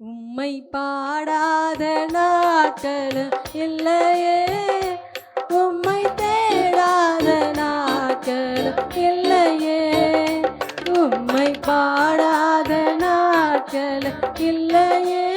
உம்மை பாடாத நாட்கள் இல்லையே. உம்மை தேடாத நாட்கள் இல்லையே. உம்மை பாடாத நாட்கள் இல்லையே.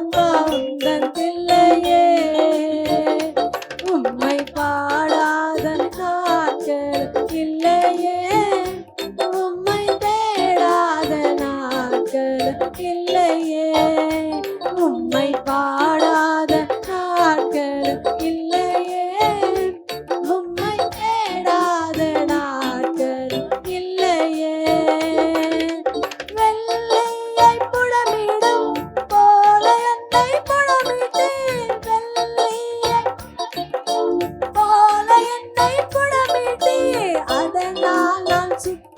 வாங்காதன் பிள்ளையே உம்மை பாடாதன் நாட்கள் இல்லையே உம்மை தேடாத நாட்கள் இல்லையே உம்மை Watson.